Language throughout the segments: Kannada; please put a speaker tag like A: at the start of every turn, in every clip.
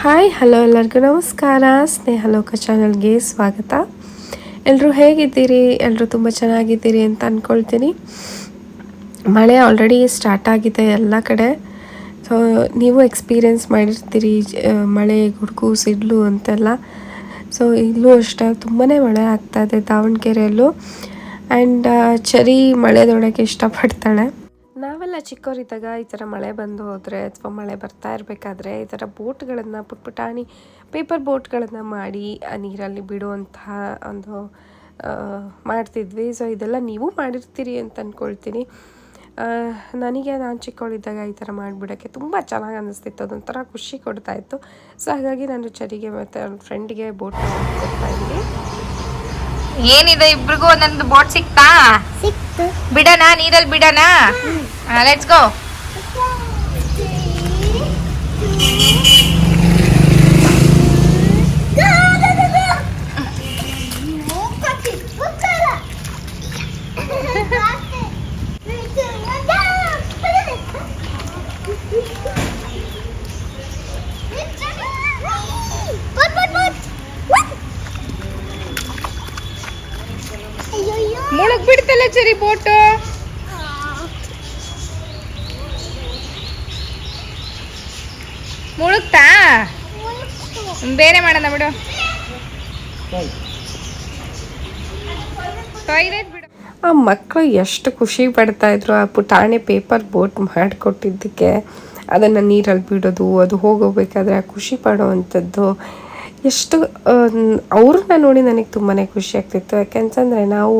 A: ಹಾಯ್, ಹಲೋ ಎಲ್ಲರಿಗೂ ನಮಸ್ಕಾರ. ಸ್ನೇಹಲೋಕ ಚಾನಲ್ಗೆ ಸ್ವಾಗತ. ಎಲ್ಲರೂ ಹೇಗಿದ್ದೀರಿ? ಎಲ್ಲರೂ ತುಂಬ ಚೆನ್ನಾಗಿದ್ದೀರಿ ಅಂತ ಅಂದ್ಕೊಳ್ತೀನಿ ಮಳೆ ಆಲ್ರೆಡಿ ಸ್ಟಾರ್ಟ್ ಆಗಿದೆ ಎಲ್ಲ ಕಡೆ. ಸೊ ನೀವು ಎಕ್ಸ್ಪೀರಿಯೆನ್ಸ್ ಮಾಡಿರ್ತೀರಿ ಮಳೆ, ಗುಡುಗು, ಸಿಡ್ಲು ಅಂತೆಲ್ಲ. ಸೊ ಇಲ್ಲೂ ಅಷ್ಟೇ ತುಂಬಾ ಮಳೆ ಆಗ್ತಾ ಇದೆ ದಾವಣಗೆರೆಯಲ್ಲೂ. ಆ್ಯಂಡ್ ಚರಿ ಮಳೆದೊಳಗೆ ಇಷ್ಟಪಡ್ತಾಳೆ. ನಾವೆಲ್ಲ ಚಿಕ್ಕವರಿದ್ದಾಗ ಈ ಥರ ಮಳೆ ಬಂದು ಹೋದರೆ ಅಥವಾ ಮಳೆ ಬರ್ತಾ ಇರಬೇಕಾದ್ರೆ ಈ ಥರ ಬೋಟ್ಗಳನ್ನು ಪುಟ್ ಪುಟಾಣಿ ಪೇಪರ್ ಬೋಟ್ಗಳನ್ನು ಮಾಡಿ ಆ ನೀರಲ್ಲಿ ಬಿಡುವಂತಹ ಒಂದು ಆ, ಮಾಡ್ತಿದ್ವಿ. ಸೊ ಇದೆಲ್ಲ ನೀವು ಮಾಡಿರ್ತೀರಿ ಅಂತ ಅಂದ್ಕೊಳ್ತೀನಿ ನನಗೆ ನಾನು ಚಿಕ್ಕವಳಿದ್ದಾಗ ಈ ಥರ ಮಾಡಿಬಿಡೋಕ್ಕೆ ತುಂಬ ಚೆನ್ನಾಗಿ ಅನ್ನಿಸ್ತಿತ್ತು ಅದೊಂಥರ ಖುಷಿ ಕೊಡ್ತಾ ಇತ್ತು. ಸೊ ಹಾಗಾಗಿ ನಾನು ಚರಿಗೆ ಮತ್ತು ನನ್ನ ಫ್ರೆಂಡಿಗೆ ಬೋಟ್ ಕೊಡ್ತಾ ಇದ್ದೀನಿ.
B: ಏನಿದೆ ಇಬ್ರಿಗೂ ಒಂದೊಂದು ಬೋಟ್ ಸಿಕ್ತಾ?
C: ಸಿಕ್ತು.
B: ಬಿಡೋಣ ನೀರಲ್ಲಿ ಬಿಡಣ ಲೆಟ್ಸ್ ಗೋ ಮುಳುಗ್ ಬಿಡ್ತಲ್ಲ ಚರಿ ಬೋಟ್ ಬೇರೆ ಮಾಡೋಣ ಬಿಡು. ಟಾಯ್ಲೆಟ್ ಬಿಡು.
A: ಆ ಮಕ್ಕಳು ಎಷ್ಟು ಖುಷಿ ಪಡ್ತಾ ಇದ್ರು ಆ ಪುಟಾಣಿ ಪೇಪರ್ ಬೋಟ್ ಮಾಡಿಕೊಟ್ಟಿದ್ದಕ್ಕೆ. ಅದನ್ನು ನೀರಲ್ಲಿ ಬಿಡೋದು ಅದು ಹೋಗೋಬೇಕಾದ್ರೆ ಆ ಖುಷಿ ಪಡೋವಂಥದ್ದು. ಎಷ್ಟು ಅವ್ರನ್ನ ನೋಡಿ ನನಗೆ ತುಂಬಾ ಖುಷಿ ಆಗ್ತಿತ್ತು. ಯಾಕೆಂತಂದರೆ ನಾವು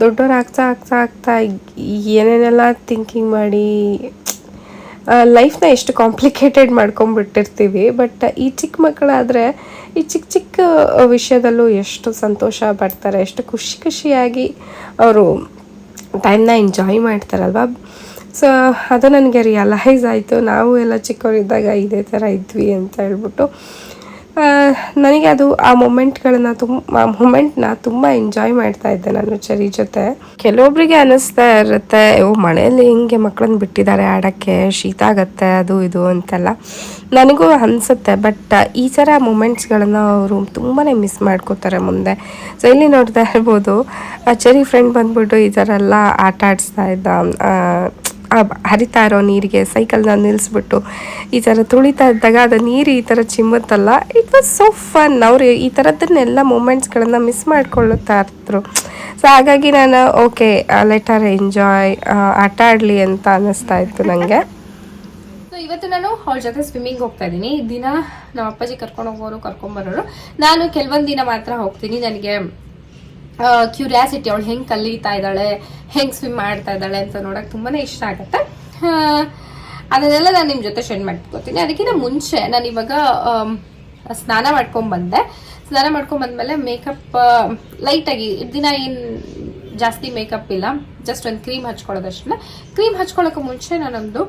A: ದೊಡ್ಡವ್ರು ಆಗ್ತಾ ಆಗ್ತಾ ಆಗ್ತಾ ಏನೇನೆಲ್ಲ ಥಿಂಕಿಂಗ್ ಮಾಡಿ ಲೈಫ್ನ ಎಷ್ಟು ಕಾಂಪ್ಲಿಕೇಟೆಡ್ ಮಾಡ್ಕೊಂಡ್ಬಿಟ್ಟಿರ್ತೀವಿ ಬಟ್ ಈ ಚಿಕ್ಕ ಮಕ್ಕಳಾದರೆ ಈ ಚಿಕ್ಕ ಚಿಕ್ಕ ವಿಷಯದಲ್ಲೂ ಎಷ್ಟು ಸಂತೋಷ ಪಡ್ತಾರೆ, ಎಷ್ಟು ಖುಷಿ ಖುಷಿಯಾಗಿ ಅವರು ಟೈಮ್ನ ಎಂಜಾಯ್ ಮಾಡ್ತಾರಲ್ವ? ಸೊ ಅದು ನನಗೆ ರಿಯಲೈಸ್ ಆಯಿತು. ನಾವು ಎಲ್ಲ ಚಿಕ್ಕವರಿದ್ದಾಗ ಇದೇ ಥರ ಇದ್ವಿ ಅಂತ ಹೇಳ್ಬಿಟ್ಟು ನನಗೆ ಅದು ಆ ಮೊಮೆಂಟ್ಗಳನ್ನ ತುಂಬ ಆ ಮೂಮೆಂಟ್ನ ತುಂಬ ಎಂಜಾಯ್ ಮಾಡ್ತಾ ಇದ್ದೆ ನಾನು ಚರಿ ಜೊತೆ. ಕೆಲವೊಬ್ಬರಿಗೆ ಅನ್ನಿಸ್ತಾ ಇರುತ್ತೆ, ಓ, ಮನೆಯಲ್ಲಿ ಹಿಂಗೆ ಮಕ್ಕಳನ್ನ ಬಿಟ್ಟಿದ್ದಾರೆ ಆಡೋಕ್ಕೆ, ಶೀತ ಆಗತ್ತೆ, ಅದು ಇದು ಅಂತೆಲ್ಲ. ನನಗೂ ಅನಿಸುತ್ತೆ, ಬಟ್ ಈ ಥರ ಮೂಮೆಂಟ್ಸ್ಗಳನ್ನು ಅವರು ತುಂಬಾ ಮಿಸ್ ಮಾಡ್ಕೋತಾರೆ ಮುಂದೆ. ಸೊ ಇಲ್ಲಿ ನೋಡ್ತಾ ಇರ್ಬೋದು ಚರಿ ಫ್ರೆಂಡ್ ಬಂದ್ಬಿಟ್ಟು ಈ ಥರ ಎಲ್ಲ ಆಟ ಆಡಿಸ್ತಾ ಇದ್ದ ಹರಿತಾ ಇರೋ ನೀರಿಗೆ ಸೈಕಲ್ನ ನಿಲ್ಲಿಸ್ಬಿಟ್ಟು ಈ ಥರ ತುಳಿತಾ ಇದ್ದಾಗ ಅದು ನೀರು ಈ ಥರ ಚಿಮ್ಮುತ್ತಲ್ಲ. ಇಟ್ ವಾಸ್ ಸೋ ಫನ್ ಅವರು ಈ ಥರದ್ದನ್ನೆಲ್ಲ ಮೂಮೆಂಟ್ಸ್ಗಳನ್ನು ಮಿಸ್ ಮಾಡ್ಕೊಳ್ಳುತ್ತಾ ಇರ್ತರು ಸೊ ಹಾಗಾಗಿ ನಾನು ಓಕೆ ಲೆಟರ್ ಎಂಜಾಯ್ ಆಟ ಆಡಲಿ ಅಂತ ಅನ್ನಿಸ್ತಾ ಇತ್ತು ನನಗೆ
D: ಇವತ್ತು ನಾನು ಅವ್ರ ಜೊತೆ ಸ್ವಿಮ್ಮಿಂಗ್ ಹೋಗ್ತಾ ಇದ್ದೀನಿ. ದಿನ ನಮ್ಮ ಅಪ್ಪಾಜಿ ಕರ್ಕೊಂಡು ಹೋಗೋರು ಕರ್ಕೊಂಡ್ಬರೋರು ನಾನು ಕೆಲವೊಂದು ದಿನ ಮಾತ್ರ ಹೋಗ್ತೀನಿ. ನನಗೆ ಕ್ಯೂರಿಯಾಸಿಟಿ ಅವಳು ಹೆಂಗೆ ಕಲಿತಾ ಇದ್ದಾಳೆ, ಹೆಂಗೆ ಸ್ವಿಮ್ ಮಾಡ್ತಾ ಇದ್ದಾಳೆ ಅಂತ ನೋಡಕ್ ತುಂಬಾನೇ ಇಷ್ಟ ಆಗುತ್ತೆ. ಅದನ್ನೆಲ್ಲ ನಾನು ನಿಮ್ಮ ಜೊತೆ ಶೇರ್ ಮಾಡ್ಕೋತೀನಿ. ಅದಕ್ಕಿಂತ ಮುಂಚೆ ನಾನು ಇವಾಗ ಸ್ನಾನ ಮಾಡ್ಕೊಂಡ್ ಬಂದೆ. ಸ್ನಾನ ಮಾಡ್ಕೊಂಡ್ ಬಂದ್ಮೇಲೆ ಮೇಕಪ್ ಲೈಟಾಗಿ ದಿನ ಏನು ಜಾಸ್ತಿ ಮೇಕಪ್ ಇಲ್ಲ. ಜಸ್ಟ್ ಒಂದು ಕ್ರೀಮ್ ಹಚ್ಕೊಳ್ಳೋದಷ್ಟೇ. ಕ್ರೀಮ್ ಹಚ್ಕೊಳ್ಳೋಕೆ ಮುಂಚೆ ನಾನೊಂದು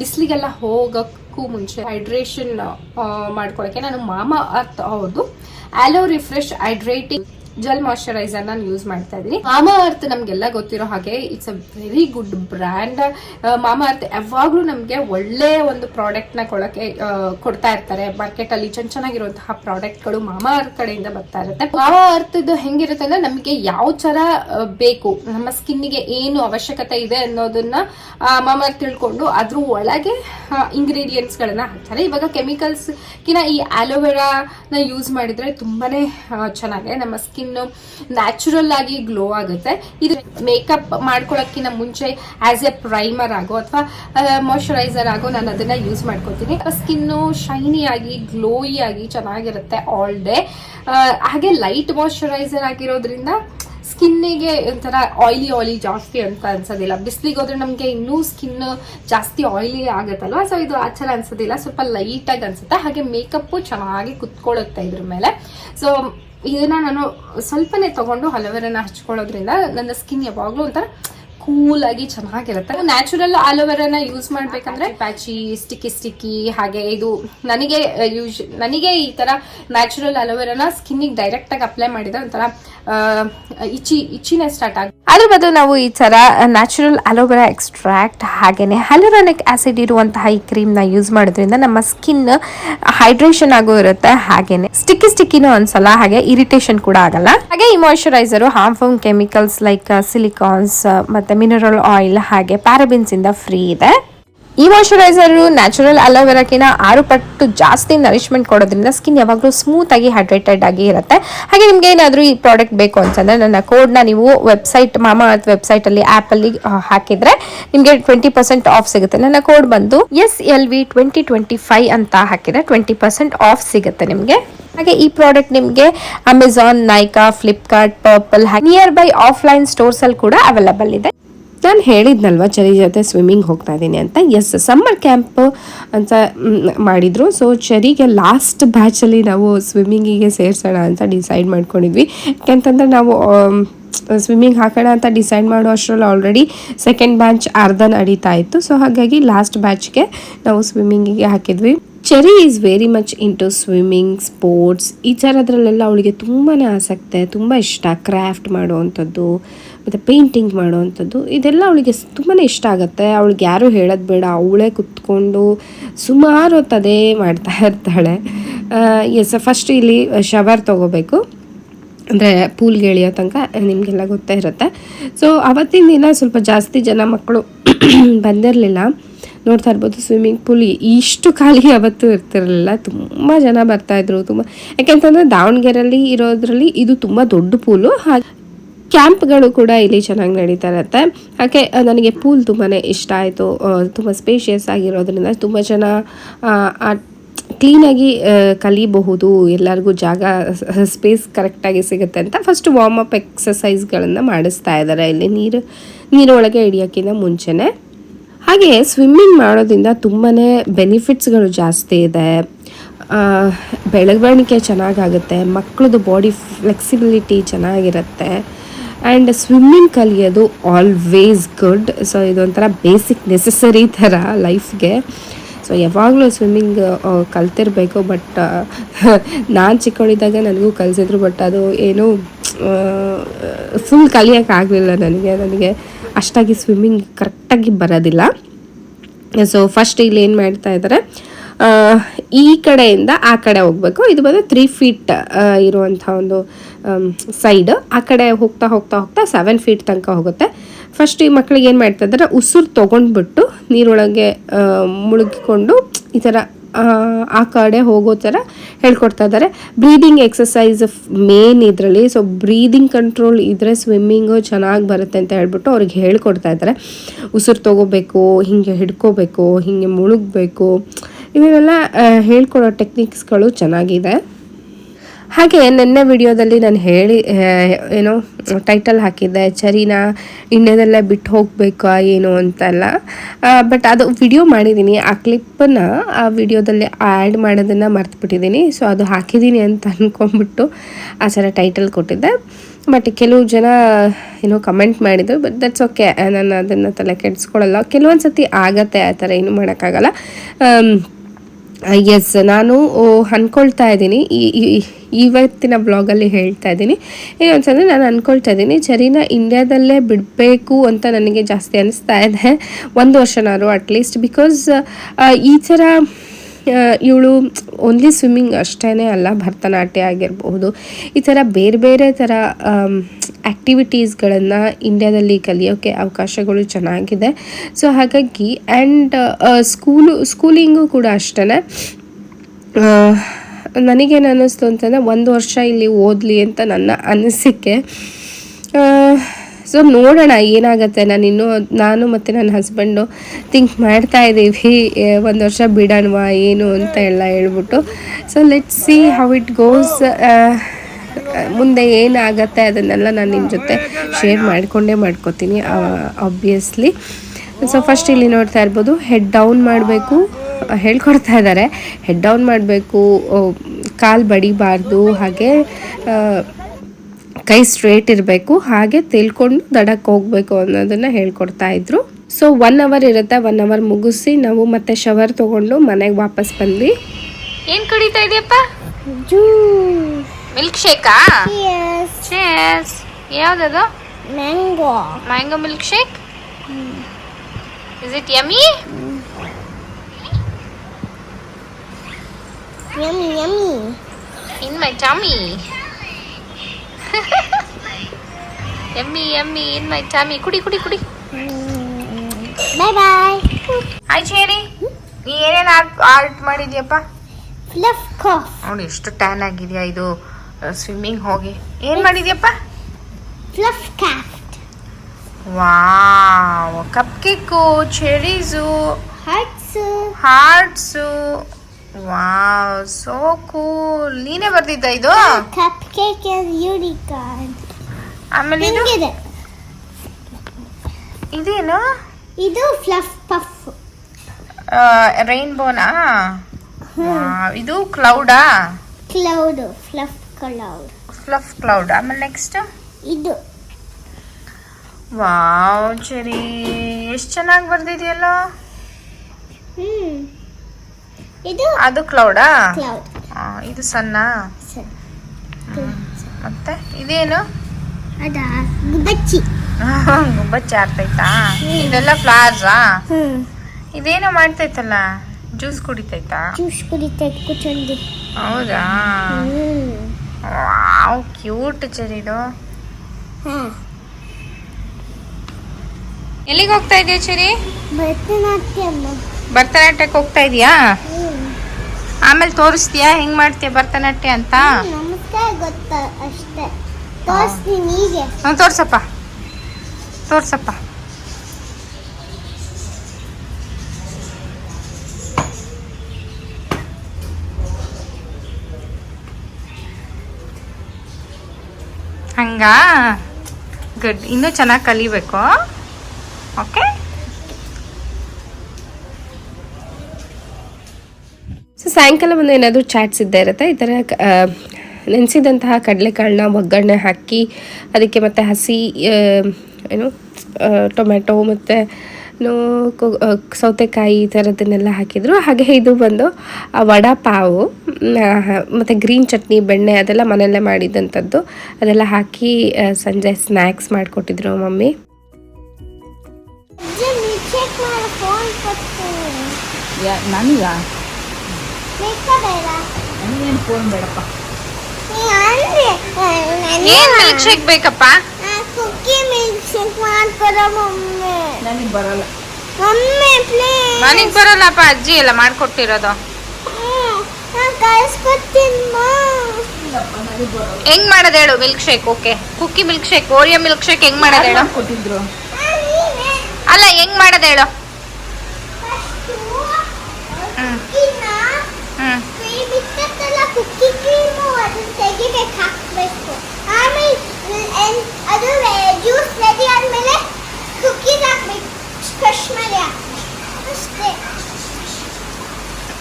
D: ಬಿಸಿಲಿಗೆಲ್ಲ ಹೋಗೋಕ್ಕೂ ಮುಂಚೆ ಹೈಡ್ರೇಷನ್ ಮಾಡ್ಕೊಳ್ಳೋಕ್ಕೆ ನಾನು ಮಾಮ ಅರ್ತ್ ಅವ್ರದ್ದು aloe refresh hydrating gel moisturiser ನಾನು ಯೂಸ್ ಮಾಡ್ತಾ ಇದ್ದೀನಿ. ಮಾಮಾ ಅರ್ತ್ ನಮ್ಗೆಲ್ಲ ಗೊತ್ತಿರೋ ಹಾಗೆ it's a very good brand Mamaearth ಯಾವಾಗ್ಲೂ ನಮ್ಗೆ ಒಳ್ಳೆ ಒಂದು ಪ್ರಾಡಕ್ಟ್ನ ಕೊಡಕ್ಕೆ ಕೊಡ್ತಾ ಇರ್ತಾರೆ. ಮಾರ್ಕೆಟ್ ಅಲ್ಲಿ ಚೆನ್ನ ಚೆನ್ನಾಗಿರುವಂತಹ ಪ್ರಾಡಕ್ಟ್ಗಳು ಮಾಮಾ ಅರ್ತ್ ಕಡೆಯಿಂದ ಬರ್ತಾ ಇರುತ್ತೆ. ಮಾಮಾ ಅರ್ತ್ ಹೆಂಗಿರುತ್ತೆ ಅಂದ್ರೆ ನಮಗೆ ಯಾವ ತರ ಬೇಕು, ನಮ್ಮ ಸ್ಕಿನ್ನಿಗೆ ಏನು ಅವಶ್ಯಕತೆ ಇದೆ ಅನ್ನೋದನ್ನ ಮಾಮಾ ಅರ್ತ್ ತಿಳ್ಕೊಂಡು ಅದ್ರ ಒಳಗೆ ಇಂಗ್ರೀಡಿಯೆಂಟ್ಸ್ ಗಳನ್ನ ಹಾಕ್ತಾರೆ. ಇವಾಗ ಕೆಮಿಕಲ್ಸ್ ಕಿನ್ನ ಈ ನ ಯೂಸ್ ಮಾಡಿದ್ರೆ ತುಂಬಾನೇ ಚೆನ್ನಾಗಿದೆ ನಮ್ಮ ಸ್ಕಿನ್ ನ್ಯಾಚುರಲ್ ಆಗಿ ಗ್ಲೋ ಆಗುತ್ತೆ. ಇದು ಮೇಕಪ್ ಮಾಡ್ಕೊಳ್ಳೋಕ್ಕಿಂತ ಮುಂಚೆ ಆಸ್ ಎ ಪ್ರೈಮರ್ ಆಗೋ ಅಥವಾ ಮಾಯಶ್ಚರೈಸರ್ ಆಗೋ ನಾನು ಅದನ್ನ ಯೂಸ್ ಮಾಡ್ಕೊತೀನಿ. ಸ್ಕಿನ್ನು ಶೈನಿ ಆಗಿ ಗ್ಲೋಯಿ ಆಗಿ ಚೆನ್ನಾಗಿರುತ್ತೆ ಆಲ್ ಡೇ ಹಾಗೆ ಲೈಟ್ ಮಾಯಶ್ಚರೈಸರ್ ಆಗಿರೋದ್ರಿಂದ ಸ್ಕಿನ್ನಿಗೆ ಒಂಥರ ಆಯಿಲಿ ಆಯ್ಲಿ ಜಾಸ್ತಿ ಅಂತ ಅನ್ಸೋದಿಲ್ಲ. ಬಿಸಿಲಿಗೆ ಹೋದ್ರೆ ನಮಗೆ ಇನ್ನೂ ಸ್ಕಿನ್ ಜಾಸ್ತಿ ಆಯಿಲಿ ಆಗುತ್ತಲ್ವ? ಸೊ ಇದು ಆ ಅನ್ಸೋದಿಲ್ಲ. ಸ್ವಲ್ಪ ಲೈಟ್ ಆಗಿ ಅನ್ಸುತ್ತೆ. ಹಾಗೆ ಮೇಕಪ್ಪು ಚೆನ್ನಾಗಿ ಕುತ್ಕೊಳ್ಳುತ್ತೆ ಇದ್ರ ಮೇಲೆ. ಸೊ ಇದನ್ನ ನಾನು ಸ್ವಲ್ಪನೇ ತಗೊಂಡು ಹಲವೆರನ್ನ ಹಚ್ಕೊಳ್ಳೋದ್ರಿಂದ ನನ್ನ ಸ್ಕಿನ್ ಯಾವಾಗಲೂ ಒಂಥರ ಕೂಲ್ ಆಗಿ ಚೆನ್ನಾಗಿರುತ್ತೆ. ನ್ಯಾಚುರಲ್ ಆಲೋವೆರಾನ ಯೂಸ್ ಮಾಡ್ಬೇಕಂದ್ರೆ ಪ್ಯಾಚಿ ಸ್ಟಿಕ್ಕಿ ಸ್ಟಿಕ್ಕಿ ಹಾಗೆ ಇದು ನನಗೆ ಯೂಶ್ ನನಗೆ ಈ ತರ ನ್ಯಾಚುರಲ್ ಅಲೋವೆರಾನ ಸ್ಕಿನ್ನಿಗೆ ಡೈರೆಕ್ಟ್ ಆಗಿ ಅಪ್ಲೈ ಮಾಡಿದ್ರೆ ಒಂಥರ ಇಚ್ಚಿ ಇಚ್ಚಿನೇ ಸ್ಟಾರ್ಟ್ ಆಗುತ್ತೆ. ಅದ್ರ ಬದಲು ನಾವು ಈ ಥರ ನ್ಯಾಚುರಲ್ ಅಲೋವೆರಾ ಎಕ್ಸ್ಟ್ರಾಕ್ಟ್ ಹಾಗೆಯೇ ಹ್ಯಾಲುರಾನಿಕ್ ಆಸಿಡ್ ಇರುವಂತಹ ಈ ಕ್ರೀಮ್ನ ಯೂಸ್ ಮಾಡೋದ್ರಿಂದ ನಮ್ಮ ಸ್ಕಿನ್ ಹೈಡ್ರೇಷನ್ ಆಗೋ ಇರುತ್ತೆ ಹಾಗೇನೆ. ಸ್ಟಿಕ್ಕಿ ಸ್ಟಿಕ್ಕಿನೂ ಅನ್ಸಲ್ಲ ಹಾಗೆ ಇರಿಟೇಷನ್ ಕೂಡ ಆಗಲ್ಲ. ಹಾಗೆ ಈ moisturiser harmful chemicals like silicones ಮತ್ತೆ ಮಿನರಲ್ ಆಯಿಲ್ ಹಾಗೆ ಪ್ಯಾರಬಿನ್ಸ್ ಇಂದ ಫ್ರೀ ಇದೆ. ಈ ಮಾಯಿಶ್ಚರೈಸರ್ ನ್ಯಾಚುರಲ್ ಅಲೋವೆರಾಕಿನ ಆರು ಪಟ್ಟು ಜಾಸ್ತಿ ನರಿಶ್ಮೆಂಟ್ ಕೊಡೋದ್ರಿಂದ ಸ್ಕಿನ್ ಯಾವಾಗಲೂ ಸ್ಮೂತ್ ಆಗಿ ಹೈಡ್ರೇಟೆಡ್ ಆಗಿ ಇರುತ್ತೆ. ಹಾಗೆ ನಿಮ್ಗೆ ಏನಾದರೂ ಈ ಪ್ರಾಡಕ್ಟ್ ಬೇಕು ಅಂತಂದ್ರೆ ನನ್ನ ಕೋಡ್ನ ನೀವು ವೆಬ್ಸೈಟ್ ಮಾಮಾ ಅರ್ತ್ ವೆಬ್ಸೈಟ್ ಅಲ್ಲಿ ಆಪ್ ಅಲ್ಲಿ ಹಾಕಿದ್ರೆ ನಿಮಗೆ ಟ್ವೆಂಟಿ ಪರ್ಸೆಂಟ್ ಆಫ್ ಸಿಗುತ್ತೆ. ನನ್ನ ಕೋಡ್ ಬಂದು S L V twenty twenty five ಅಂತ ಹಾಕಿದ್ರೆ ಟ್ವೆಂಟಿ ಪರ್ಸೆಂಟ್ ಆಫ್ ಸಿಗುತ್ತೆ ನಿಮಗೆ. ಹಾಗೆ ಈ ಪ್ರಾಡಕ್ಟ್ ನಿಮಗೆ Amazon Nykaa Flipkart Purplle nearby offline stores ಅಲ್ಲಿ ಕೂಡ ಅವೈಲಬಲ್ ಇದೆ.
A: ನಾನು ಹೇಳಿದ್ನಲ್ವ ಚರಿ ಜೊತೆ ಸ್ವಿಮ್ಮಿಂಗ್ ಹೋಗ್ತಾ ಇದ್ದೀನಿ ಅಂತ. ಎಸ್ ಸಮ್ಮರ್ ಕ್ಯಾಂಪ್ ಅಂತ ಮಾಡಿದರು. ಮಾಡಿದ್ರು ಸೊ ಚರಿಗೆ ಲಾಸ್ಟ್ ಬ್ಯಾಚಲ್ಲಿ ನಾವು ಸ್ವಿಮ್ಮಿಂಗಿಗೆ ಸೇರಿಸೋಣ ಅಂತ ಡಿಸೈಡ್ ಮಾಡ್ಕೊಂಡಿದ್ವಿ. ಯಾಕೆಂತಂದ್ರೆ ನಾವು ಸ್ವಿಮ್ಮಿಂಗ್ ಹಾಕೋಣ ಅಂತ ಡಿಸೈಡ್ ಮಾಡೋ ಅಷ್ಟರಲ್ಲಿ ಆಲ್ರೆಡಿ ಸೆಕೆಂಡ್ ಬ್ಯಾಚ್ ಅರ್ಧ ನಡೀತಾ ಇತ್ತು. ಸೊ ಹಾಗಾಗಿ ಲಾಸ್ಟ್ ಬ್ಯಾಚ್ಗೆ ನಾವು ಸ್ವಿಮ್ಮಿಂಗಿಗೆ ಹಾಕಿದ್ವಿ. Cherry is very much into swimming sports ಈ ಥರದ್ರಲ್ಲೆಲ್ಲ ಅವಳಿಗೆ ತುಂಬಾ ಆಸಕ್ತಿ, ತುಂಬ ಇಷ್ಟ ಕ್ರಾಫ್ಟ್ ಮಾಡುವಂಥದ್ದು. ಮತ್ತು ಪೇಂಟಿಂಗ್ ಮಾಡುವಂಥದ್ದು, ಇದೆಲ್ಲ ಅವಳಿಗೆ ತುಂಬಾ ಇಷ್ಟ ಆಗುತ್ತೆ. ಅವಳಿಗೆ ಯಾರೂ ಹೇಳೋದು ಬೇಡ. ಅವಳೇ ಕುತ್ಕೊಂಡು ಸುಮಾರು ಹೊತ್ತು ಅದೇ ಮಾಡ್ತಾ ಇರ್ತಾಳೆ. ಎಸ್ ಫಸ್ಟ್ ಇಲ್ಲಿ ಶವರ್ ತೊಗೋಬೇಕು. ಅಂದರೆ ಪೂಲ್ಗೆ ಇಳಿಯೋ ತನಕ ನಿಮಗೆಲ್ಲ ಗೊತ್ತೇ ಇರುತ್ತೆ. ಸೊ ಅವತ್ತಿನ ದಿನ ಸ್ವಲ್ಪ ಜಾಸ್ತಿ ಜನ ಮಕ್ಕಳು ಬಂದಿರಲಿಲ್ಲ. ನೋಡ್ತಾ ಇರ್ಬೋದು ಸ್ವಿಮ್ಮಿಂಗ್ ಪೂಲ್ ಇಷ್ಟು ಖಾಲಿ ಅವತ್ತು ಇರ್ತಿರಲಿಲ್ಲ. ತುಂಬ ಜನ ಬರ್ತಾಯಿದ್ರು ತುಂಬ ಯಾಕೆಂತಂದರೆ ದಾವಣಗೆರೆಯಲ್ಲಿ ಇರೋದ್ರಲ್ಲಿ ಇದು ತುಂಬ ದೊಡ್ಡ ಪೂಲು ಹಾಗೆ ಕ್ಯಾಂಪ್ಗಳು ಕೂಡ ಇಲ್ಲಿ ಚೆನ್ನಾಗಿ ನಡೀತಾ ಇರುತ್ತೆ. ಯಾಕೆ, ನನಗೆ ಪೂಲ್ ತುಂಬಾ ಇಷ್ಟ ಆಯಿತು. ತುಂಬ ಸ್ಪೇಷಿಯಸ್ ಆಗಿರೋದ್ರಿಂದ ತುಂಬ ಜನ ಕ್ಲೀನಾಗಿ ಕಲಿಬಹುದು. ಎಲ್ಲರಿಗೂ ಜಾಗ, ಸ್ಪೇಸ್ ಕರೆಕ್ಟಾಗಿ ಸಿಗುತ್ತೆ ಅಂತ ಫಸ್ಟ್ ವಾರ್ಮ್ ಅಪ್ ಎಕ್ಸಸೈಸ್ಗಳನ್ನು ಮಾಡಿಸ್ತಾ ಇದ್ದಾರೆ. ಇಲ್ಲಿ ನೀರು, ನೀರೊಳಗೆ ಹಿಡಿಯೋಕ್ಕಿಂತ ಮುಂಚೆನೇ. ಹಾಗೆ ಸ್ವಿಮ್ಮಿಂಗ್ ಮಾಡೋದ್ರಿಂದ ತುಂಬಾ ಬೆನಿಫಿಟ್ಸ್ಗಳು ಜಾಸ್ತಿ ಇದೆ. ಬೆಳವಣಿಗೆ ಚೆನ್ನಾಗಾಗುತ್ತೆ. ಮಕ್ಕಳದು ಬಾಡಿ ಫ್ಲೆಕ್ಸಿಬಿಲಿಟಿ ಚೆನ್ನಾಗಿರುತ್ತೆ. ಆ್ಯಂಡ್ ಸ್ವಿಮ್ಮಿಂಗ್ ಕಲಿಯೋದು ಆಲ್ವೇಸ್ ಗುಡ್ ಸೊ ಇದೊಂಥರ ಬೇಸಿಕ್ ನೆಸಸರಿ ಥರ ಲೈಫ್ಗೆ ಸೊ ಯಾವಾಗಲೂ ಸ್ವಿಮ್ಮಿಂಗ್ ಕಲ್ತಿರಬೇಕು ಬಟ್ ನಾನು ಚಿಕ್ಕವಳಿದ್ದಾಗ ನನಗೂ ಕಲಿಸಿದ್ರು ಬಟ್ ಅದು ಏನು ಫುಲ್ ಕಲಿಯೋಕ್ಕಾಗಲಿಲ್ಲ ನನಗೆ. ನನಗೆ ಅಷ್ಟಾಗಿ ಸ್ವಿಮ್ಮಿಂಗ್ ಕರೆಕ್ಟಾಗಿ ಬರೋದಿಲ್ಲ. ಸೊ ಫಸ್ಟ್ ಇಲ್ಲಿ ಏನು ಮಾಡ್ತಾ ಇದ್ದಾರೆ ಈ ಕಡೆಯಿಂದ ಆ ಕಡೆ ಹೋಗಬೇಕು. ಇದು ಬಂದು ತ್ರೀ ಫೀಟ್ ಇರುವಂಥ ಒಂದು ಸೈಡ್ ಆ ಕಡೆ ಹೋಗ್ತಾ ಹೋಗ್ತಾ ಹೋಗ್ತಾ ಸೆವೆನ್ ಫೀಟ್ ತನಕ ಹೋಗುತ್ತೆ. ಫಸ್ಟ್ ಈ ಮಕ್ಕಳಿಗೆ ಏನು ಮಾಡ್ತಾ ಇದ್ದಾರೆ ಉಸಿರು ತೊಗೊಂಡ್ಬಿಟ್ಟು ನೀರೊಳಗೆ ಮುಳುಗಿಕೊಂಡು ಈ ಥರ ಆ, ಕಡೆ ಹೋಗೋ ಥರ ಹೇಳ್ಕೊಡ್ತಾ ಇದ್ದಾರೆ. ಬ್ರೀದಿಂಗ್ ಎಕ್ಸಸೈಸ್ ಮೇನ್ ಇದರಲ್ಲಿ. ಸೊ ಬ್ರೀದಿಂಗ್ ಕಂಟ್ರೋಲ್ ಇದ್ರೆ ಸ್ವಿಮ್ಮಿಂಗು ಚೆನ್ನಾಗಿ ಬರುತ್ತೆ ಅಂತ ಹೇಳ್ಬಿಟ್ಟು ಅವ್ರಿಗೆ ಹೇಳ್ಕೊಡ್ತಾ ಇದ್ದಾರೆ. ಉಸಿರು ತಗೋಬೇಕು ಹಿಂಗೆ ಹಿಡ್ಕೋಬೇಕು ಹಿಂಗೆ ಮುಳುಗಬೇಕು. ಆ, ಹೇಳ್ಕೊಡೋ ಟೆಕ್ನಿಕ್ಸ್ಗಳು ಚೆನ್ನಾಗಿದೆ. ಹಾಗೆ ನಿನ್ನೆ ವಿಡಿಯೋದಲ್ಲಿ ನಾನು ಹೇಳಿ ಏನು ಟೈಟಲ್ ಹಾಕಿದ್ದೆ ಚರಿನ ಇಂಡ್ಯಾದಲ್ಲೇ ಬಿಟ್ಟು ಹೋಗಬೇಕಾ ಏನು ಅಂತೆಲ್ಲ. ಬಟ್ ಅದು ವಿಡಿಯೋ ಮಾಡಿದ್ದೀನಿ. ಆ ಕ್ಲಿಪ್ಪನ್ನು ಆ ವಿಡಿಯೋದಲ್ಲಿ ಆ್ಯಡ್ ಮಾಡೋದನ್ನು ಮರ್ತುಬಿಟ್ಟಿದ್ದೀನಿ. ಸೊ ಅದು ಹಾಕಿದ್ದೀನಿ ಅಂತ ಅಂದ್ಕೊಂಬಿಟ್ಟು ಆ ಥರ ಟೈಟಲ್ ಕೊಟ್ಟಿದ್ದೆ. ಬಟ್ ಕೆಲವು ಜನ ಏನೋ ಕಮೆಂಟ್ ಮಾಡಿದ್ರು ಬಟ್ ದಟ್ಸ್ ಓಕೆ ನಾನು ಅದನ್ನು ತಲೆ ಕೆಡಿಸ್ಕೊಳ್ಳಲ್ಲ. ಕೆಲವೊಂದು ಸತಿ ಆಗತ್ತೆ ಆ ಥರ ಏನು ಮಾಡೋಕ್ಕಾಗಲ್ಲ. ಎಸ್ ನಾನು ಅಂದ್ಕೊಳ್ತಾ ಇದ್ದೀನಿ. ಈ ಇವತ್ತಿನ ಬ್ಲಾಗಲ್ಲಿ ಹೇಳ್ತಾ ಇದ್ದೀನಿ. ಏನು ಅಂತಂದರೆ ನಾನು ಅಂದ್ಕೊಳ್ತಾ ಇದ್ದೀನಿ ಚರಿನ ಇಂಡ್ಯಾದಲ್ಲೇ ಬಿಡಬೇಕು ಅಂತ ನನಗೆ ಜಾಸ್ತಿ ಅನಿಸ್ತಾ ಇದೆ. ಒಂದು ವರ್ಷನಾದ್ರು ಅಟ್ಲೀಸ್ಟ್ ಬಿಕಾಸ್ ಈ ಥರ ಇವಳು ಓನ್ಲಿ ಸ್ವಿಮ್ಮಿಂಗ್ ಅಷ್ಟೇ ಅಲ್ಲ, ಭರತನಾಟ್ಯ ಆಗಿರಬಹುದು. ಈ ಥರ ಬೇರೆ ಬೇರೆ ಥರ ಆ್ಯಕ್ಟಿವಿಟೀಸ್ಗಳನ್ನು ಇಂಡ್ಯಾದಲ್ಲಿ ಕಲಿಯೋಕ್ಕೆ ಅವಕಾಶಗಳು ಚೆನ್ನಾಗಿದೆ. ಸೊ ಹಾಗಾಗಿ ಆ್ಯಂಡ್ ಸ್ಕೂಲು ಸ್ಕೂಲಿಂಗು ಕೂಡ ಅಷ್ಟೇ ನನಗೇನು ಅನ್ನಿಸ್ತು ಅಂತಂದರೆ, ಒಂದು ವರ್ಷ ಇಲ್ಲಿ ಓದಲಿ ಅಂತ ನನ್ನ ಅನಿಸಿಕೆ. ಸೊ ನೋಡೋಣ, ಏನಾಗುತ್ತೆ? ನಾನು ಇನ್ನೂ, ನಾನು ಮತ್ತು ನನ್ನ ಹಸ್ಬೆಂಡು ಥಿಂಕ್ ಮಾಡ್ತಾ ಇದ್ದೀವಿ ಒಂದು ವರ್ಷ ಬಿಡೋಣವಾ, ಏನು ಅಂತ ಎಲ್ಲ ಹೇಳ್ಬಿಟ್ಟು. So let see how it goes ಮುಂದೆ ಏನಾಗತ್ತೆ ಅದನ್ನೆಲ್ಲ ನಾನು ನಿಮ್ಮ ಜೊತೆ ಶೇರ್ ಮಾಡಿಕೊಂಡೇ ಮಾಡ್ಕೋತೀನಿ ಆಬ್ವಿಯಸ್ಲಿ ಸೊ ಫಸ್ಟ್ ಇಲ್ಲಿ ನೋಡ್ತಾ ಇರ್ಬೋದು ಹೆಡ್ ಡೌನ್ ಮಾಡಬೇಕು. ಹೇಳ್ಕೊಡ್ತಾ ಇದ್ದಾರೆ ಹೆಡ್ ಡೌನ್ ಮಾಡಬೇಕು ಕಾಲು ಬಡಿಬಾರ್ದು, ಹಾಗೆ ಕೈ ಸ್ಟ್ರೇಟ್ ಇರಬೇಕು. ಹಾಗೆ ತಿಳ್ಕೊಂಡು ದಡಕ್ಕೆ ಹೋಗಬೇಕು ಅನ್ನೋದನ್ನ ಹೇಳ್ಕೊಡ್ತಾ ಇದ್ರು. ಸೊ ಒನ್ ಅವರ್ ಇರುತ್ತೆ ಒನ್ ಅವರ್ ಮುಗಿಸಿ ನಾವು ಮತ್ತೆ ಶವರ್ ತಗೊಂಡು ಮನೆಗೆ ವಾಪಸ್ ಬಂದ್ವಿ.
B: ಏನ್ ಕುಡಿತಾ ಇದೆಯಪ್ಪ? ಮಿಲ್ಕ್ ಶೇಕಾ ಚೇಸ್ ಯಾವ್ದದು?
C: Mango
B: mango milkshake is it yummy
C: Yummy, yummy.
B: In my shami yummy ಎಮ್ಮಿ ಇನ್ ಮೈ ಚಾಮಿ. ಕುಡಿ ಕುಡಿ ಕುಡಿ.
C: By bye.
B: ಹಾಯ್ ಚೇರಿ ನೀ ಏನೇನು ಆರ್ಟ್ ಮಾಡಿದ್ಯಪ್ಪ. ನೋಡಿ ಎಷ್ಟು ಟ್ಯಾನ್ ಆಗಿದೆಯಾ ಇದು ಸ್ವಿಮ್ಮಿಂಗ್ ಹೋಗಿ. ಏನು ಮಾಡಿದ್ಯಪ್ಪ?
C: Fluff craft.
B: Wow cupcake cherries
C: hearts
B: hearts wow so cool ನೀನೇ ಬರ್ದಿದ್ದ ಇದು?
C: ಕಪ್ ಕೇಕ್ ಯುನಿಕಾರ್ನ್
B: ಆಮೇಲೆ ಇದು
C: ಹಿಂಗಿದೆ.
B: ಇದೇನು?
C: ಇದು ಫ್ಲಫ್ ಪಫ್
B: ರೈನ್ಬೋನಾ ಇದು ಕ್ಲೌಡಾ
C: cloud fluff cloud
B: fluff cloud ಆಮೇಲೆ ನೆಕ್ಸ್ಟ್
C: ಇದು.
B: ವಾವ್ ಚೆರಿ ಎಷ್ಟು ಚೆನ್ನಾಗಿ ಬರ್ದಿದೆಯಲ್ಲ?
C: ಹ್ಮ್. ಇದು
B: ಅದು ಕ್ಲೌಡಾ
C: ಕ್ಲೌಡ್
B: ಇದು ಸಣ್ಣ? ಮತ್ತೆ ಇದೇನು?
C: ಅದ? ಬಚ್ಚಿ
B: ಗುಬ್ಬಚ್ಚಿ ಆರ್ತೈತಾ ಇದೆಲ್ಲ ಫ್ಲವರ್ಸಾ ಇದೇನೋ ಮಾಡ್ತೈತಲ್ಲ? ಜ್ಯೂಸ್ ಕುಡಿತೈತಾ?
C: ಜ್ಯೂಸ್ ಕುಡಿತೈತೆ ಕೂತ್ಕೊಂಡು.
B: ಹೌದಾ? ವಾವ್ ಕ್ಯೂಟ್ ಚೆರಿ ಇದು. ಎಲ್ಲಿಗೆ ಹೋಗ್ತಾ ಇದೆಯಾ ಚರಿ?
C: ಭರತನಾಟ್ಯಮ್ಮ.
B: ಭರತನಾಟ್ಯಕ್ಕೆ ಹೋಗ್ತಾ ಇದೀಯಾ? ಆಮೇಲೆ ತೋರಿಸ್ತೀಯಾ? ಹೆಂಗ್ ಮಾಡ್ತೀಯ? ಭರತನಾಟ್ಯ ಅಂತ?
C: ನಮಸ್ಕಾರ ಗೊತ್ತ ಅಷ್ಟೇ. ತೋರಿಸ್ತೀನಿ ಹೀಗೆ.
B: ಹ್ಞೂ ತೋರ್ಸಪ್ಪ. ತೋರ್ಸಪ್ಪ. ಹಂಗಾ? ಗುಡ್ ಇನ್ನೂ ಚೆನ್ನಾಗಿ ಕಲಿಬೇಕು. ಓಕೆ
A: ಸೊ ಸಾಯಂಕಾಲ ಬಂದು ಏನಾದರೂ ಚಾಟ್ಸ್ ಇದ್ದೇ ಇರುತ್ತೆ? ಈ ಥರ ನೆನೆಸಿದಂತಹ ಕಡಲೆಕಾಳನ್ನ ಒಗ್ಗರಣೆ ಹಾಕಿ ಅದಕ್ಕೆ ಮತ್ತು ಹಸಿ ಏನು ಟೊಮೆಟೊ ಮತ್ತು ನೋ ಸೌತೆಕಾಯಿ ಈ ಥರದನ್ನೆಲ್ಲ ಹಾಕಿದರು. ಹಾಗೆ ಇದು ಬಂದು ವಡ ಪಾವು ಮತ್ತು ಗ್ರೀನ್ ಚಟ್ನಿ ಬೆಣ್ಣೆ ಅದೆಲ್ಲ ಮನೆಯಲ್ಲೇ ಮಾಡಿದಂಥದ್ದು. ಅದೆಲ್ಲ ಹಾಕಿ ಸಂಜೆ ಸ್ನ್ಯಾಕ್ಸ್ ಮಾಡಿಕೊಟ್ಟಿದ್ರು ಮಮ್ಮಿ.
E: ನನಗ? ನನಗೇನು ಫೋನ್ ಬೇಡಪ್ಪ.
B: ಏನ್ ಮಿಲ್ಕ್ ಶೇಕ್ ಬೇಕಪ್ಪ?
C: ಕುಕ್ಕಿ ಮಿಲ್ಕ್ ಶೇಕ್ ಮಾಡ್ಕೊಡ ಮಮ್ಮಿ.
E: ನನಗೆ ಬರಲ್ಲ.
C: ಮಮ್ಮಿ ಪ್ಲೀಸ್
B: ನನಗ್ ಬರಲ್ಲಪ್ಪ ಅಜ್ಜಿ ಎಲ್ಲ ಮಾಡ್ಕೊಟ್ಟಿರೋದು. ಹೆಂಗ್ ಮಾಡೋದು ಹೇಳು milkshake okay cookie milkshake Oreo milkshake ಹೆಂಗ್ ಮಾಡೋದು ಹೇಳು
E: ಕೊಟ್ಟಿದ್ರು
B: ಅಲ್ಲ ಹೆಂಗ್ ಮಾಡೋದು ಹೇಳು?
C: ಕೈ ಬಿಟ್ಟತ್ತಲ್ಲ ಕುಕ್ಕಿ ಕ್ರೀಮು ಅದನ್ನ ತೆಗಿಬೇಕು ಹಾಕ್ಬೇಕು ಆಮೇಲೆ ಅದು ಜ್ಯೂಸ್ ರೆಡಿ ಆದ್ಮೇಲೆ ಕುಕ್ಕೀಸ್ ಹಾಕ್ಬೇಕು ಕ್ರಶ್ ಮಾಡಿ ಹಾಕ್ಬೇಕು ಅಷ್ಟೇ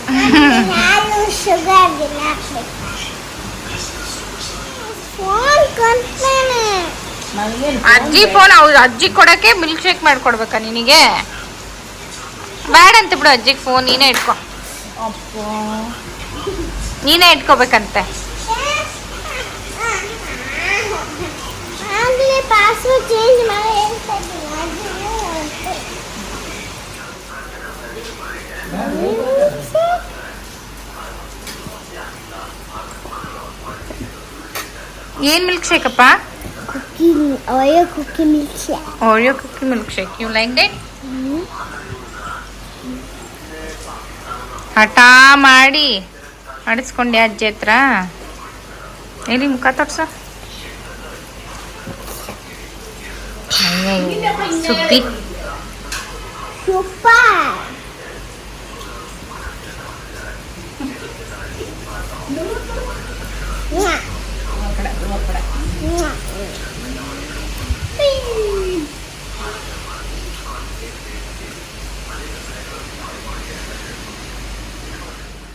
C: ಆಮೇಲೆ ಹಾಲು ಶುಗರ್ ಎಲ್ಲ ಹಾಕ್ಬೇಕು ಫೋನ್ ಕೊಡ್ತಾನೆ
E: ನನಗೇನು
B: ಅಜ್ಜಿ ಫೋನ್ ಅವ್ರು ಅಜ್ಜಿ ಕೊಡಕ್ಕೆ ಮಿಲ್ಕ್ ಶೇಕ್ ಮಾಡ್ಕೊಡ್ಬೇಕಾ ನಿನಗೆ? ಬೇಡ ಅಂತ ಬಿಡು ಅಜ್ಜಿಗೆ ಫೋನ್ ನೀನೇ ಇಟ್ಕೋ.
E: ಅಪ್ಪ.
B: ನೀನೇ ಇಟ್ಕೋಬೇಕಂತೆ.
C: ಆಗಲೇ ಪಾಸ್ವರ್ಡ್ ಚೇಂಜ್ ಮಾಡಿ ಹೇಳ್ತಾ ಇದ್ದೀನಿ.
B: ಏನ್ ಮಿಲ್ಕ್ ಶೇಕ್ ಅಪ್ಪ?
C: ಕುಕ್ಕಿ ಅಯ್ಯೋ cookie
B: milkshake Oreo cookie milkshake you like that ಹಠ ಮಾಡಿ. ಮಾಡಿಸ್ಕೊಂಡೆ ಅಜ್ಜಿ ಹತ್ರ. ಎಲ್ಲಿ ಮುಖ ತೋರ್ಸು. ಅಯ್ಯಯ್ಯೋ, ಸುದ್ದಿ.
C: ಸೂಪರ್.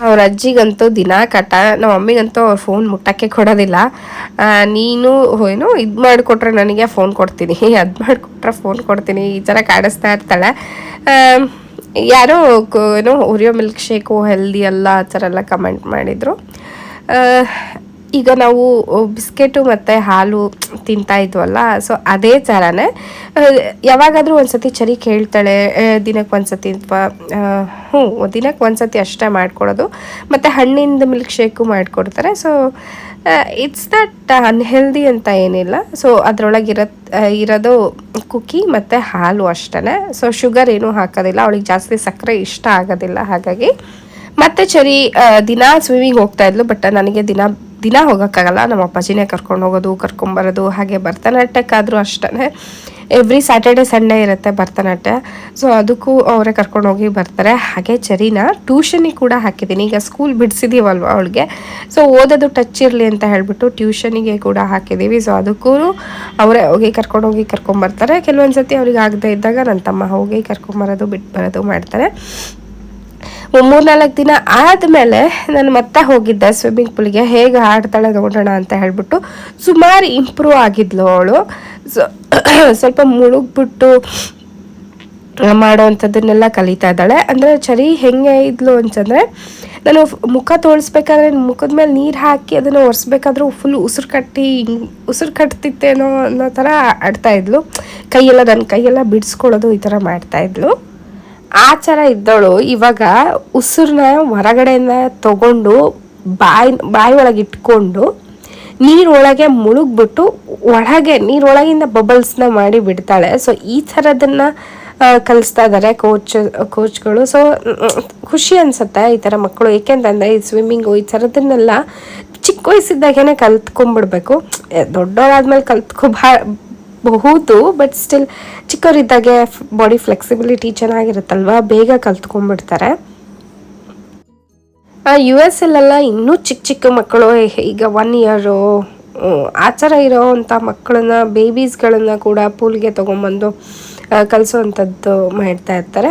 A: ಅವ್ರ ಅಜ್ಜಿಗಂತೂ ದಿನ ಕಟ ನಮ್ಮ ಮಮ್ಮಿಗಂತೂ ಅವ್ರ ಫೋನ್ ಮುಟ್ಟಕ್ಕೆ ಕೊಡೋದಿಲ್ಲ. ನೀನು ಏನು ಇದು ಮಾಡಿಕೊಟ್ರೆ ನನಗೆ ಫೋನ್ ಕೊಡ್ತೀನಿ. ಅದು ಮಾಡಿಕೊಟ್ರೆ ಫೋನ್ ಕೊಡ್ತೀನಿ. ಈ ಥರ ಕಾಡಿಸ್ತಾ ಇರ್ತಾಳೆ. ಯಾರೋ ಏನು ಉರಿಯೋ ಮಿಲ್ಕ್ ಶೇಕು ಹೆಲ್ದಿ ಎಲ್ಲ ಆ ಥರ ಎಲ್ಲ ಕಮೆಂಟ್ ಮಾಡಿದರು. ಈಗ ನಾವು ಬಿಸ್ಕೆಟು ಮತ್ತು ಹಾಲು ತಿಂತಾ ಇದ್ವಲ್ಲ ಸೊ ಅದೇ ಥರನೇ ಯಾವಾಗಾದರೂ ಒಂದ್ಸತಿ ಚರಿ ಕೇಳ್ತಾಳೆ ದಿನಕ್ಕೆ ಒಂದ್ಸತಿ ಅಥವಾ ಹ್ಞೂ, ದಿನಕ್ಕೆ ಒಂದ್ಸತಿ ಅಷ್ಟೇ ಮಾಡಿಕೊಡೋದು ಮತ್ತು ಹಣ್ಣಿಂದ ಮಿಲ್ಕ್ ಶೇಕು ಮಾಡಿಕೊಡ್ತಾರೆ ಸೊ ಇಟ್ಸ್ ದಟ್ ಅನ್ಹೆಲ್ದಿ ಅಂತ ಏನಿಲ್ಲ. ಸೊ ಅದರೊಳಗೆ ಇರೋ ಇರೋದು ಕುಕ್ಕಿ ಮತ್ತು ಹಾಲು ಅಷ್ಟೇ ಸೊ ಶುಗರ್ ಏನೂ ಹಾಕೋದಿಲ್ಲ, ಅವಳಿಗೆ ಜಾಸ್ತಿ ಸಕ್ಕರೆ ಇಷ್ಟ ಆಗೋದಿಲ್ಲ ಹಾಗಾಗಿ. ಮತ್ತೆ ಚರಿ ದಿನ ಸ್ವಿಮ್ಮಿಂಗ್ ಹೋಗ್ತಾ ಇದ್ಲು ಬಟ್ ನನಗೆ ದಿನ ದಿನ ಹೋಗೋಕ್ಕಾಗಲ್ಲ. ನಮ್ಮ ಅಪ್ಪಾಜಿನೇ ಕರ್ಕೊಂಡು ಹೋಗೋದು ಕರ್ಕೊಂಬರೋದು ಹಾಗೆ ಭರತನಾಟ್ಯಕ್ಕಾದರೂ ಅಷ್ಟೇ ಎವ್ರಿ ಸ್ಯಾಟರ್ಡೆ ಸಂಡೇ ಇರುತ್ತೆ ಭರತನಾಟ್ಯ. ಸೊ ಅದಕ್ಕೂ ಅವರೇ ಕರ್ಕೊಂಡು ಹೋಗಿ ಬರ್ತಾರೆ. ಹಾಗೆ ಚರಿನ ಟ್ಯೂಷನಿಗೆ ಕೂಡ ಹಾಕಿದ್ದೀನಿ. ಈಗ ಸ್ಕೂಲ್ ಬಿಡಿಸಿದೀವಲ್ವ ಅವಳಿಗೆ? ಸೊ ಓದೋದು ಟಚ್ ಇರಲಿ ಅಂತ ಹೇಳಿಬಿಟ್ಟು ಟ್ಯೂಷನಿಗೆ ಕೂಡ ಹಾಕಿದ್ದೀವಿ ಸೊ ಅದಕ್ಕೂ ಅವರೇ ಹೋಗಿ ಕರ್ಕೊಂಡು ಹೋಗಿ ಕರ್ಕೊಂಬರ್ತಾರೆ ಕೆಲವೊಂದು ಸತಿ ಅವ್ರಿಗೆ ಆಗದೆ ಇದ್ದಾಗ ನನ್ನ ತಮ್ಮ ಹೋಗಿ ಕರ್ಕೊಂಬರೋದು ಬಿಟ್ಟು ಬರೋದು ಮಾಡ್ತಾರೆ. ಮೂರ್ನಾಲ್ಕು ದಿನ ಆದಮೇಲೆ ನಾನು ಮತ್ತೆ ಹೋಗಿದ್ದೆ ಸ್ವಿಮ್ಮಿಂಗ್ ಪೂಲ್ಗೆ ಹೇಗೆ ಆಡ್ತಾಳೆ ನೋಡೋಣ ಅಂತ ಹೇಳ್ಬಿಟ್ಟು ಸುಮಾರು ಇಂಪ್ರೂವ್ ಆಗಿದ್ಲು ಅವಳು. ಸ್ವಲ್ಪ ಮುಳುಗ್ಬಿಟ್ಟು ಮಾಡೋವಂಥದ್ದನ್ನೆಲ್ಲ ಕಲಿತಾ ಇದ್ದಾಳೆ. ಅಂದರೆ ಚರಿ ಹೆಂಗೆ ಇದ್ಲು ಅಂತಂದರೆ, ನಾನು ಮುಖ ತೋಳಿಸ್ಬೇಕಾದ್ರೆ ಮುಖದ ಮೇಲೆ ನೀರು ಹಾಕಿ ಅದನ್ನು ಒರೆಸ್ಬೇಕಾದ್ರೂ ಫುಲ್ ಉಸಿರು ಕಟ್ಟಿ, ಉಸಿರು ಕಟ್ತಿತ್ತೇನೋ ಅನ್ನೋ ಥರ ಆಡ್ತಾಯಿದ್ಲು ಕೈಯೆಲ್ಲ, ನನ್ನ ಕೈಯೆಲ್ಲ ಬಿಡಿಸ್ಕೊಳ್ಳೋದು ಈ ಥರ ಮಾಡ್ತಾ ಇದ್ಲು. ಆ ಥರ ಇದ್ದವಳು ಇವಾಗ ಉಸಿರನ್ನ ಹೊರಗಡೆಯಿಂದ ತಗೊಂಡು ಬಾಯಿ ಬಾಯಿ ಒಳಗೆ ಇಟ್ಕೊಂಡು ನೀರೊಳಗೆ ಮುಳುಗ್ಬಿಟ್ಟು ಒಳಗೆ, ನೀರೊಳಗಿಂದ ಬಬಲ್ಸ್ನ ಮಾಡಿ ಬಿಡ್ತಾಳೆ. ಸೊ ಈ ಥರದನ್ನು ಕಲಿಸ್ತಾ ಇದ್ದಾರೆ ಕೋಚ್ ಕೋಚ್ಗಳು ಸೊ ಖುಷಿ ಅನ್ಸುತ್ತೆ ಈ ಥರ ಮಕ್ಕಳು. ಏಕೆಂತಂದರೆ ಈ ಸ್ವಿಮ್ಮಿಂಗು ಈ ಥರದನ್ನೆಲ್ಲ ಚಿಕ್ಕ ವಯಸ್ಸಿದ್ದಾಗೇನೆ ಕಲ್ತ್ಕೊಂಡ್ಬಿಡ್ಬೇಕು. ದೊಡ್ಡವರಾದ್ಮೇಲೆ ಕಲ್ತ್ಕೊಬಾ ಬಹುದು ಬಟ್ ಸ್ಟಿಲ್ ಚಿಕ್ಕವರಿದ್ದಾಗೆ ಬಾಡಿ ಫ್ಲೆಕ್ಸಿಬಿಲಿಟಿ ಚೆನ್ನಾಗಿರುತ್ತಲ್ವಾ? ಬೇಗ ಕಲ್ತ್ಕೊಂಡ್ಬಿಡ್ತಾರೆ. ಯು ಎಸ್ ಅಲ್ಲೆಲ್ಲ ಇನ್ನೂ ಚಿಕ್ಕ ಚಿಕ್ಕ ಮಕ್ಕಳು, ಈಗ ಒನ್ ಇಯರು ಆ ಥರ ಇರೋವಂಥ ಮಕ್ಕಳನ್ನ ಬೇಬೀಸ್ಗಳನ್ನ ಕೂಡ ಪೂಲ್ಗೆ ತೊಗೊಂಬಂದು ಕಲಿಸೋವಂಥದ್ದು ಮಾಡ್ತಾ ಇರ್ತಾರೆ.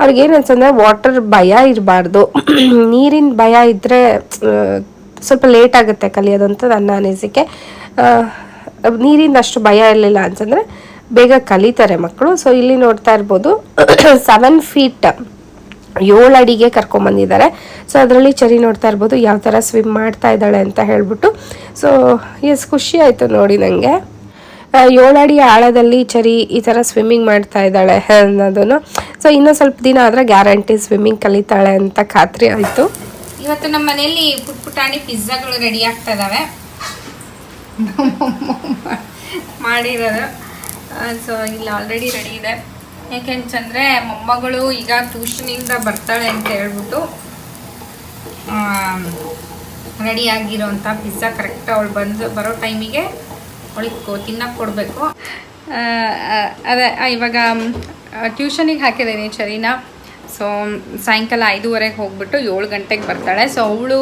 A: ಅವ್ರಿಗೇನು ಅನ್ಸಂದ್ರೆ ವಾಟರ್ ಭಯ ಇರಬಾರ್ದು. ನೀರಿನ ಭಯ ಇದ್ದರೆ ಸ್ವಲ್ಪ ಲೇಟ್ ಆಗುತ್ತೆ ಕಲಿಯೋದಂತ ನನ್ನ ಅನಿಸಿಕೆ. ನೀರಿಂದ ಅಷ್ಟು ಭಯ ಇರಲಿಲ್ಲ ಅಂತಂದರೆ ಬೇಗ ಕಲಿತಾರೆ ಮಕ್ಕಳು. ಸೊ ಇಲ್ಲಿ ನೋಡ್ತಾ ಇರ್ಬೋದು ಸೆವೆನ್ ಫೀಟ್ ಏಳು ಅಡಿಗೆ ಕರ್ಕೊಂಬಂದಿದ್ದಾರೆ ಸೊ ಅದರಲ್ಲಿ ಚರಿ ನೋಡ್ತಾ ಇರ್ಬೋದು, ಯಾವ ಥರ ಸ್ವಿಮ್ ಮಾಡ್ತಾ ಇದ್ದಾಳೆ ಅಂತ ಹೇಳ್ಬಿಟ್ಟು. ಸೊ ಎಸ್ ಖುಷಿ ಆಯಿತು ನೋಡಿ ನನಗೆ ಏಳು ಅಡಿ ಆಳದಲ್ಲಿ ಚರಿ ಈ ಥರ ಸ್ವಿಮ್ಮಿಂಗ್ ಮಾಡ್ತಾ ಇದ್ದಾಳೆ ಅನ್ನೋದನ್ನು. ಸೊ ಇನ್ನೂ ಸ್ವಲ್ಪ ದಿನ ಆದರೆ ಗ್ಯಾರಂಟಿ ಸ್ವಿಮ್ಮಿಂಗ್ ಕಲಿತಾಳೆ ಅಂತ ಖಾತ್ರಿ ಆಯಿತು.
B: ಇವತ್ತು ನಮ್ಮ ಮನೆಯಲ್ಲಿ ಪುಟ್ ಪುಟಾಣಿ ಪಿಜ್ಜಾಗಳು ರೆಡಿ ಆಗ್ತಾ ಇದಾವೆ ಮಾಡಿರೋದು ಸೊ ಇಲ್ಲಿ ಆಲ್ರೆಡಿ ರೆಡಿ ಇದೆ. ಯಾಕೆಂತಂದರೆ ಮೊಮ್ಮಗಳು ಈಗ ಟ್ಯೂಷನಿಂದ ಬರ್ತಾಳೆ ಅಂತ ಹೇಳ್ಬಿಟ್ಟು ರೆಡಿ ಆಗಿರೋಂಥ ಪಿಜ್ಜಾ ಕರೆಕ್ಟ್ ಅವಳು ಬಂದು ಬರೋ ಟೈಮಿಗೆ ಅವಳಿಗೆ ತಿನ್ನಕ್ಕೆ ಕೊಡಬೇಕು. ಅದೇ ಇವಾಗ ಟ್ಯೂಷನಿಗೆ ಹಾಕಿದ್ದೀನಿ ಚರಿನ ಸೊ ಸಾಯಂಕಾಲ ಐದೂವರೆಗೆ ಹೋಗ್ಬಿಟ್ಟು ಏಳು ಗಂಟೆಗೆ ಬರ್ತಾಳೆ. ಸೊ ಅವಳು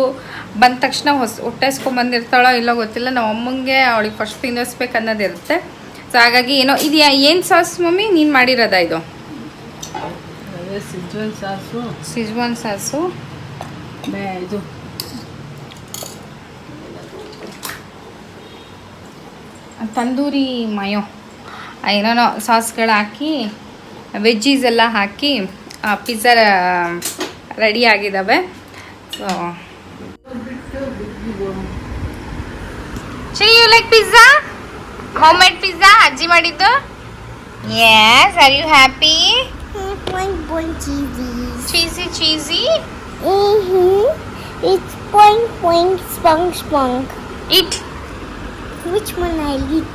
B: ಬಂದ ತಕ್ಷಣ ಹೊಸ ಹೊಟ್ಟೆಸ್ಕೊಂಬಂದಿರ್ತಾಳೋ ಇಲ್ಲೋ ಗೊತ್ತಿಲ್ಲ. ನಮ್ಮ ಅಮ್ಮಂಗೆ ಅವಳಿಗೆ ಫಸ್ಟ್ ತಿನ್ನಿಸ್ಬೇಕು ಅನ್ನೋದಿರುತ್ತೆ ಸೊ ಹಾಗಾಗಿ ಏನೋ ಇದು ಏನು ಸಾಸ್ ಮಮ್ಮಿ? ನೀನು ಮಾಡಿರೋದಾ ಇದು?
E: Schezwan sauce.
B: Schezwan sauce.
E: ಬೇ ಇದು.
B: ತಂದೂರಿ ಮಯೋ. ಏನೇನೋ ಸಾಸ್ಗಳು ಹಾಕಿ ವೆಜ್ಜೀಸ್ ಎಲ್ಲ ಹಾಕಿ ಪಿಜ್ಜಾ ರೆಡಿ ಆಗಿದ್ದಾವೆ so Shri you like pizza homemade pizza ಅಜ್ಜಿ ಮಾಡಿದ್ದು?
C: Yes are you
B: happy. Cheesy
C: cheesy it's point point ಸ್ಪಂಗ್ spunk.
B: It
C: which ಮನ್ I eat?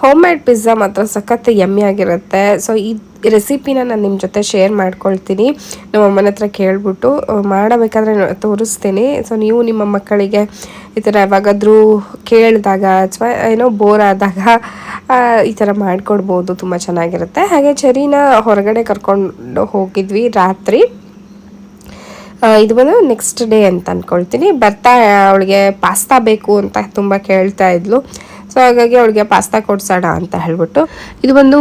A: Home made pizza ಮಾತ್ರ ಸಖತ್ ಯಮ್ಮಿ ಆಗಿರುತ್ತೆ. ಸೊ ಈ ರೆಸಿಪಿನ ನಾನು ನಿಮ್ಮ ಜೊತೆ ಶೇರ್ ಮಾಡ್ಕೊಳ್ತೀನಿ. ನಮ್ಮ ಅಮ್ಮನ ಹತ್ರ ಕೇಳಿಬಿಟ್ಟು ಮಾಡಬೇಕಾದ್ರೆ ತೋರಿಸ್ತೀನಿ. ಸೊ ನೀವು ನಿಮ್ಮ ಮಕ್ಕಳಿಗೆ ಈ ಥರ ಯಾವಾಗಾದರೂ ಕೇಳಿದಾಗ ಅಥವಾ ಏನೋ ಬೋರ್ ಆದಾಗ ಈ ಥರ ಮಾಡಿಕೊಡ್ಬೋದು. ತುಂಬ ಚೆನ್ನಾಗಿರುತ್ತೆ. ಹಾಗೆ ಚರಿನ ಹೊರಗಡೆ ಕರ್ಕೊಂಡು ಹೋಗಿದ್ವಿ ರಾತ್ರಿ. ಇದು ಬಂದು ನೆಕ್ಸ್ಟ್ ಡೇ ಅಂತ ಅಂದ್ಕೊಳ್ತೀನಿ ಬರ್ತಾ ಅವಳಿಗೆ ಪಾಸ್ತಾ ಬೇಕು ಅಂತ ತುಂಬ ಕೇಳ್ತಾ ಇದ್ಲು. ಸೊ ಹಾಗಾಗಿ ಅವಳಿಗೆ ಪಾಸ್ತಾ ಕೊಡ್ಸೋಣ ಅಂತ ಹೇಳ್ಬಿಟ್ಟು, ಇದು ಬಂದು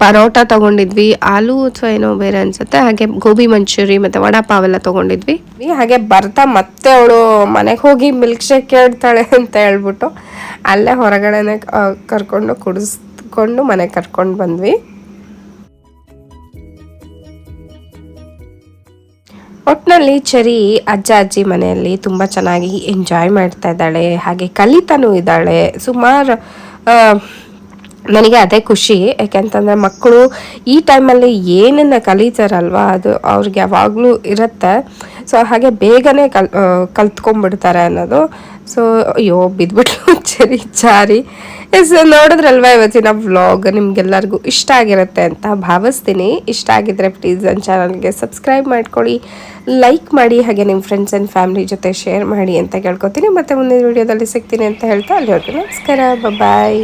A: ಪರೋಟ ತಗೊಂಡಿದ್ವಿ, ಆಲೂ ಅಥವಾ ಏನೋ ಬೇರೆ ಅನ್ಸುತ್ತೆ, ಹಾಗೆ ಗೋಬಿ ಮಂಚೂರಿ ಮತ್ತು ವಡಾಪಾವ್ ಎಲ್ಲ ತಗೊಂಡಿದ್ವಿ. ಹಾಗೆ ಬರ್ತಾ ಮತ್ತೆ ಅವಳು ಮನೆಗೆ ಹೋಗಿ ಮಿಲ್ಕ್ ಶೇಕ್ ಕೇಳ್ತಾಳೆ ಅಂತ ಹೇಳ್ಬಿಟ್ಟು ಅಲ್ಲೇ ಹೊರಗಡೆನೆ ಕರ್ಕೊಂಡು ಕುಡಿಸ್ಕೊಂಡು ಮನೆಗೆ ಕರ್ಕೊಂಡು ಬಂದ್ವಿ. ಒಟ್ಟಿನಲ್ಲಿ ಚರಿ ಅಜ್ಜ ಅಜ್ಜಿ ಮನೆಯಲ್ಲಿ ತುಂಬ ಚೆನ್ನಾಗಿ ಎಂಜಾಯ್ ಮಾಡ್ತಾ ಇದ್ದಾಳೆ, ಹಾಗೆ ಕಲಿತನೂ ಇದ್ದಾಳೆ. ಸುಮಾರು ನನಗೆ ಅದೇ ಖುಷಿ, ಯಾಕೆಂತಂದರೆ ಮಕ್ಕಳು ಈ ಟೈಮಲ್ಲಿ ಏನನ್ನು ಕಲಿತಾರಲ್ವ, ಅದು ಅವ್ರಿಗೆ ಯಾವಾಗಲೂ ಇರುತ್ತೆ. ಸೊ ಹಾಗೆ ಬೇಗನೆ ಕಲ್ ಕಲ್ತ್ಕೊಂಡ್ಬಿಡ್ತಾರೆ ಅನ್ನೋದು. ಸೊ ಅಯ್ಯೋ, ಬಿದ್ಬಿಟ್ಲು ಚರಿ ಚಾರಿ ಎಸ್ ನೋಡಿದ್ರಲ್ವ ಇವತ್ತಿನ ವ್ಲಾಗ್? ನಿಮ್ಗೆಲ್ಲರಿಗೂ ಇಷ್ಟ ಆಗಿರುತ್ತೆ ಅಂತ ಭಾವಿಸ್ತೀನಿ. ಇಷ್ಟ ಆಗಿದ್ರೆ ಪ್ಲೀಸ್ ನನ್ನ ಚಾನಲ್ಗೆ ಸಬ್ಸ್ಕ್ರೈಬ್ ಮಾಡ್ಕೊಳ್ಳಿ. ಲೈಕ್ ಮಾಡಿ, ಹಾಗೆ ನಿಮ್ಮ ಫ್ರೆಂಡ್ಸ್ ಆ್ಯಂಡ್ ಫ್ಯಾಮಿಲಿ ಜೊತೆ ಶೇರ್ ಮಾಡಿ ಅಂತ ಕೇಳ್ಕೊತೀನಿ. ಮತ್ತು ಮುಂದಿನ ವೀಡಿಯೋದಲ್ಲಿ ಸಿಗ್ತೀನಿ ಅಂತ ಹೇಳ್ತಾ ಅಲ್ಲಿವರೆಗೂ ನಮಸ್ಕಾರ. ಬಾಯ್